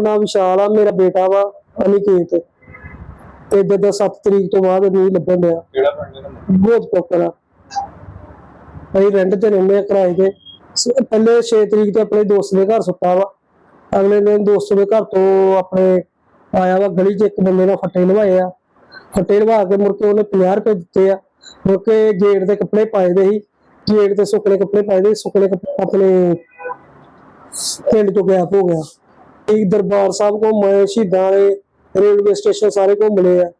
ਨਾਮ ਵਿਸ਼ਾਲ ਆ ਮੇਰਾ ਬੇਟਾ ਵਾ ਅਨਿਕੇਤ। ਤੇ ਜਦੋਂ 7 ਤਰੀਕ ਤੋਂ ਬਾਅਦ ਨਹੀਂ ਲੱਭਣ ਡਿਆ। ਕਿਹੜਾ ਪਿੰਡ ਦਾ ਬਹੁਤ ਪੋਕਰ ਆ। ਅਸੀਂ ਰੈਂਟ ਤੇ ਰਹਿੰਦੇ ਆ ਕਿਰਾਏ ਤੇ। ਸ- ਪਹਿਲੇ 6 ਤਰੀਕ ਤੇ ਆਪਣੇ ਦੋਸਤ ਦੇ ਘਰ ਸੁੱਤਾ ਵਾ। ਅਗਲੇ ਦਿਨ ਦੋਸਤ ਦੇ ਘਰ ਤੋਂ ਆਪਣੇ ਆਇਆ ਵਾ ਗਲੀ 'ਚ ਇੱਕ ਬੰਦੇ ਨਾਲ ਫੱਟੇ ਲਵਾਏ ਆ। ਫੱਟੇ ਲਵਾ ਕੇ ਮੁੜ ਕੇ ਉਹਨੇ 50 ਰੁਪਏ ਦਿੱਤੇ ਆ। ਮੁੜ ਕੇ ਗੇਟ ਦੇ ਕੱਪੜੇ ਪਾਏ ਦੇ ਸੀ। ਗੇਟ ਤੇ ਸੁੱਕਣੇ ਕੱਪੜੇ ਪਾਏ ਦੇ ਸੀ, ਸੁੱਕਣੇ ਕੱਪੜੇ ਆਪਣੇ ਪਿੰਡ ਚੋਂ ਗਾਇਬ ਹੋ ਗਿਆ। ਇੱਕ ਦਰਬਾਰ ਸਾਹਿਬ ਘੁੰਮੇ ਸ਼ਹੀਦਾਂ ਦੇ ਰੇਲਵੇ ਸਟੇਸ਼ਨ ਸਾਰੇ ਘੁੰਮ ਲਏ ਆ।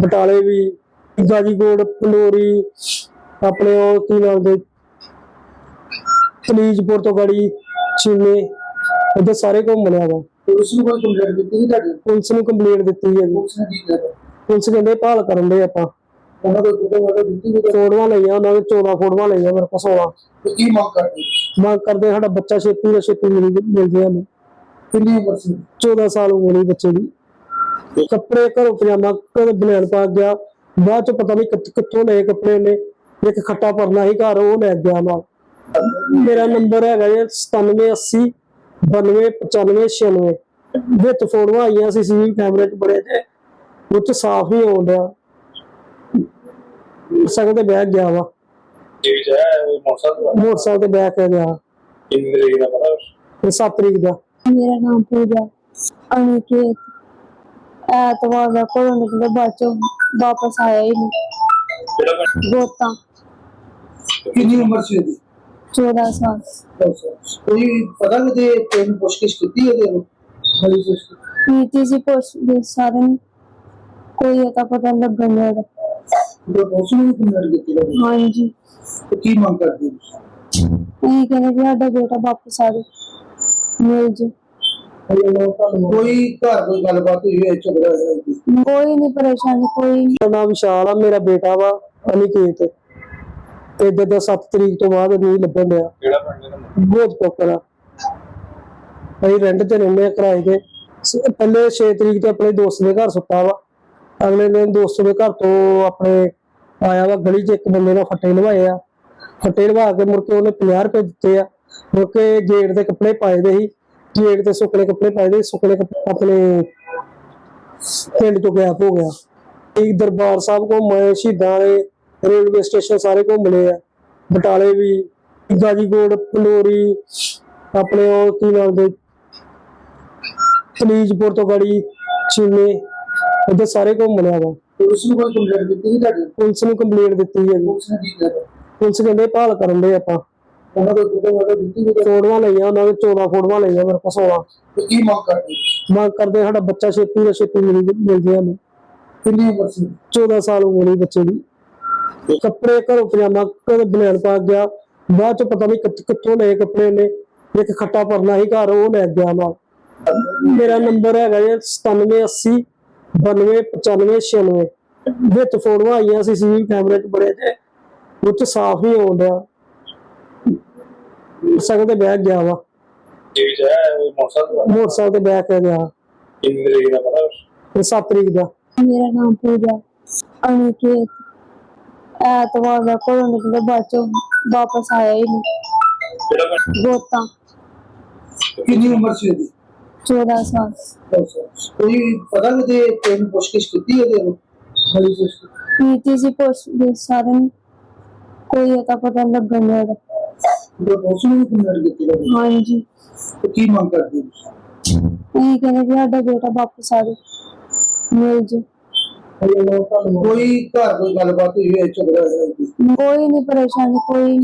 ਬਟਾਲੇ ਵੀ ਗਾਜੀਕੋਟ ਪੰਡੋਰੀ ਆਪਣੇ ਉਹ ਕੀ ਨਾਮ ਦੇ ਫਲੀਜਪੁਰ ਤੋਂ ਗੜੀ ਚੀਮੇ ਇੱਥੇ ਸਾਰੇ ਘੁੰਮ ਲਿਆ ਵਾ। ਪੁਲਿਸ ਨੂੰ ਕੋਈ ਕੰਪਲੇਂਟ ਦਿੱਤੀ ਸੀ ਤੁਹਾਡੀ? ਪੁਲਿਸ ਨੂੰ ਕੰਪਲੇਂਟ ਦਿੱਤੀ ਹੈ ਜੀ। ਪੁਲਿਸ ਨੇ ਕੀ ਕੀਤਾ? ਪੁਲਿਸ ਕਹਿੰਦੇ ਭਾਲ ਕਰਨ ਦੇ ਆਪਾਂ। ਉਹਨਾਂ ਕੋਲ ਫੋਟੋ ਵਾਟੋ ਦਿੱਤੀ ਵੀ ਫੋਟੋਆਂ ਲਈਆਂ ਉਹਨਾਂ ਦੇ 14 ਫੋਟੋਆਂ ਲਈਆਂ ਮੇਰੇ ਕੋਲ 16 ਤੇ ਕੀ ਮੰਗ ਕਰਦੇ? ਮੰਗ ਕਰਦੇ ਸਾਡਾ ਬੱਚਾ ਛੇਤੀ ਤੋਂ ਛੇਤੀ ਮਿਲ ਮਿਲ ਜੇ ਕਿੰਨੀ ਉਮਰ ਸੀ? 14 ਸਾਲ ਉਮਰ ਸੀ ਬੱਚੇ ਦੀ। ਕੱਪੜੇ ਘਰੋਂ ਪਜਾਮਾ ਘਰੋਂ ਬਨੈਣ ਪਾ ਗਿਆ। ਬਾਅਦ ਚ ਪਤਾ ਨਹੀਂ ਕਿੱਥ- ਲਏ ਕੱਪੜੇ ਨੇ ਇੱਕ ਖੱਟਾ ਪਰਨਾ ਸੀ ਘਰ ਉਹ ਲੈ ਗਿਆ ਨਾਲ। ਮੇਰਾ ਨੰਬਰ ਹੈਗਾ ਜੀ 9780 929596 ਵਿੱਚ ਫੋਟੋਆਂ ਆਈਆਂ ਸੀ ਸੀ ਕੈਮਰੇ 'ਚ ਬੜੇ ਤੇ ਉਹ 'ਚ ਸਾਫ਼ ਹੀ ਆਉਣ ਡਿਆ। ਸਗੋਂ ਤੇ ਬੈਗ ਗਿਆ ਵਾ। ਹੈ ਉਹ ਮੋਟਰਸਾਈਕਲ ਮੋਟਰਸਾਈਕਲ ਤੇ ਬੈਗ ਕੇ ਗਿਆ। ਕਿੰਨੀ ਤਰੀਕ ਦਾ ਪਤਾ? ਤੇ 7 ਤਰੀਕ ਦਾ। ਮੇਰਾ ਨਾਮ ਪੂਜਾ ਅਨਿਕੇਤ ਐਤਵਾਰ ਦਾ ਕੋਲੋਂ ਨਿਕਲੇ ਬਾਅਦ ਵਾਪਸ ਆਇਆ ਹੀ ਨਹੀਂ। ਕਿਹੜਾ ਪਿੰਡ? ਗੋਤਾ। ਕਿੰਨੀ ਉਮਰ ਸੀ ਉਹਦੀ? 14 ਸਾਲ। ਕੋਈ ਪਤਾ ਨਹੀਂ ਤੇ ਤੈਨੂੰ ਪੁੱਛਗਿੱਛ ਕੀਤੀ ਉਹਦੇ ਨੂੰ? ਬੜੀ ਪੁੱਛ ਨੀਤੀ ਸੀ ਪੁਲਿਸ ਦੇ ਸਾਰਿਆਂ ਨੂੰ। ਕੋਈ ਅਤਾ ਪਤਾ ਨੀ ਲੱਗਣ ਨਹੀਂ ਉਹਦਾ। ਉਹ ਪੁਲਿਸ ਨੂੰ ਵੀ ਕੰਪਲੇਂਟ ਕੀਤੀ। ਉਹਦੀ। ਹਾਂਜੀ। ਤੇ ਕੀ ਮੰਗ ਕਰਦੇ ਹੋ ਇਹ ਕਹਿੰਦੇ ਵੀ ਸਾਡਾ ਬੇਟਾ ਵਾਪਸ ਆ ਜਾਵੇ। ਮਿਲ ਜੇ ਕੋਈ ਘਰ ਕੋਈ ਗੱਲਬਾਤ ਹੋਈ ਹੈ ਝਗੜਾ ਹੋਇਆ ਕੋਈ? ਕੋਈ ਨਹੀਂ ਪਰੇਸ਼ਾਨੀ ਕੋਈ ਨੀ। ਮੇਰਾ ਨਾਮ ਵਿਸ਼ਾਲ ਆ ਮੇਰਾ ਬੇਟਾ ਵਾ ਅਨਿਕੇਤ। ਤੇ ਜਦੋਂ 7 ਤਰੀਕ ਤੋਂ ਬਾਅਦ ਨਹੀਂ ਲੱਭਣ ਡਿਆ। ਕਿਹੜਾ ਪਿੰਡ ਦਾ ਬਹੁਤ ਪੋਕਰ। ਆ ਅਸੀਂ ਰੈਂਟ ਤੇ ਰਹਿੰਦੇ ਆ ਕਿਰਾਏ ਤੇ। ਸ- ਪਹਿਲੇ 6 ਤਰੀਕ ਤੇ ਆਪਣੇ ਦੋਸਤ ਦੇ ਘਰ ਸੁੱਤਾ ਵਾ। ਅਗਲੇ ਦਿਨ ਦੋਸਤ ਦੇ ਘਰ ਤੋਂ ਆਪਣੇ ਆਇਆ ਵਾ ਗਲੀ 'ਚ ਇੱਕ ਬੰਦੇ ਨਾਲ ਫੱਟੇ ਲਵਾਏ ਆ। ਫੱਟੇ ਲਵਾ ਕੇ ਮੁੜ ਕੇ ਉਹਨੇ 50 ਰੁਪਏ ਦਿੱਤੇ ਆ। ਮੁੜ ਕੇ ਗੇਟ ਦੇ ਕੱਪੜੇ ਪਾਏ ਦੇ ਸੀ। ਗੇਟ ਤੇ ਸੁੱਕਣੇ ਕੱਪੜੇ ਪਾਏ ਦੇ ਸੁੱਕਣੇ ਕੱਪੜੇ ਆਪਣੇ ਪਿੰਡ ਚੋਂ ਗਾਇਬ ਹੋ ਗਿਆ। ਇੱਕ ਦਰਬਾਰ ਸਾਹਿਬ ਘੁੰਮੇ ਸ਼ਹੀਦਾਂ ਦੇ ਰੇਲਵੇ ਸਟੇਸ਼ਨ ਸਾਰੇ ਘੁੰਮ ਲਏ ਆ। ਬਟਾਲੇ ਵੀ ਗਾਜੀਕੋਟ ਪੰਡੋਰੀ ਆਪਣੇ ਉਹ ਕੀ ਨਾਮ ਦੇ ਫਲੀਜਪੁਰ ਤੋਂ ਗੜੀ ਚੀਮੇ ਇੱਥੇ ਸਾਰੇ ਘੁੰਮ ਲਿਆ ਵਾ। ਪੁਲਿਸ ਨੂੰ ਕੋਈ ਕੰਪਲੇਂਟ ਦਿੱਤੀ ਸੀ ਤੁਹਾਡੀ? ਪੁਲਿਸ ਨੂੰ ਕੰਪਲੇਂਟ ਦਿੱਤੀ ਹੈ ਪੁਲਿਸ ਨੇ ਕੀ ਪੁਲਿਸ ਕਹਿੰਦੇ ਭਾਲ ਕਰਨ ਦੇ ਆਪਾਂ। ਉਹਨਾਂ ਕੋਲ ਫੋਟੋ ਵਾਟੋ ਦਿੱਤੀ ਵੀ ਫੋਟੋਆਂ ਲਈਆਂ ਉਹਨਾਂ ਦੇ 14 ਫੋਟੋਆਂ ਲਈਆਂ ਮੇਰੇ ਕੋਲ 16 ਤੇ ਕੀ ਮੰਗ ਕਰਦੇ ਹੋ? ਮੰਗ ਕਰਦੇ ਸਾਡਾ ਬੱਚਾ ਛੇਤੀ ਤੋਂ ਛੇਤੀ ਮਿਲ ਮਿਲ ਜੇ ਸਾਨੂੰ। ਕਿੰਨੀ ਉਮਰ ਸੀ? 14 ਸਾਲ ਉਮਰ ਸੀ ਬੱਚੇ ਦੀ। ਕੱਪੜੇ ਘਰੋਂ ਪਜਾਮਾ ਘਰੋਂ ਬਨੈਣ ਪਾ ਗਿਆ। ਬਾਅਦ ਚ ਪਤਾ ਨਹੀਂ ਕਿੱਥ- ਲਏ ਕੱਪੜੇ ਨੇ ਇੱਕ ਖੱਟਾ ਪਰਨਾ ਸੀ ਘਰ ਉਹ ਲੈ ਗਿਆ ਨਾਲ। ਮੇਰਾ ਨੰਬਰ ਹੈਗਾ ਜੀ 9780 929596 ਵਿੱਚ ਫੋਟੋਆਂ ਆਈਆਂ ਸੀ ਸੀ ਕੈਮਰੇ 'ਚ ਬੜੇ ਤੇ ਉਹ 'ਚ ਸਾਫ਼ ਹੀ ਆਉਣ ਸਗੋਂ ਤੇ ਬੈਗ ਗਿਆ ਵਾ। ਹੈ ਉਹ ਮੋਟਰਸਾਈਕਲ ਮੋਟਰਸਾਈਕਲ ਤੇ ਬੈਗ ਕੇ ਗਿਆ। ਕਿੰਨੀ ਤਰੀਕ ਦਾ ਪਤਾ? ਤੇ 7 ਤਰੀਕ ਦਾ। ਮੇਰਾ ਨਾਮ ਪੂਜਾ। ਅਨਿਕੇਤ ਐਤਵਾਰ ਦਾ ਕੋਲੋਂ ਨਿਕਲੇ ਬਾਅਦ ਚੋਂ ਵਾਪਸ ਆਇਆ ਹੀ ਨਹੀਂ। ਗੋਤਾ। ਕਿੰਨੀ ਉਮਰ ਸੀ ਉਹਦੀ? 14 ਸਾਲ। ਕੋਈ ਪਤਾ ਨਹੀਂ ਤੇ ਤੈਨੂੰ ਪੁੱਛਗਿੱਛ ਕੀਤੀ ਉਹਦੇ ਨੂੰ? ਬੜੀ ਪੁੱਛ ਨੀਤੀ ਸੀ ਪੁਲਿਸ ਦੇ ਸਾਰਿਆਂ ਕੋਈ ਅਤਾ ਪਤਾ ਲੱਗਣ ਨਹੀਂ ਉਹ ਪੁਲਿਸ ਨੂੰ ਵੀ ਕੰਪਲੇਂਟ ਕੀਤੀ ਉਹਦੀ। ਹਾਂਜੀ ਤੇ ਕੀ ਮੰਗ ਕਰਦੇ ਹੋ ਇਹ ਕਹਿੰਦੇ ਵੀ ਸਾਡਾ ਬੇਟਾ ਵਾਪਸ ਆ ਜਾਵੇ ਮਿਲ ਜੇ ਕੋਈ ਘਰ ਕੋਈ ਗੱਲਬਾਤ ਹੋਈ ਹੈ ਝਗੜਾ ਹੋਇਆ ਕੋਈ? ਕੋਈ ਨਹੀਂ ਪਰੇਸ਼ਾਨੀ ਕੋਈ।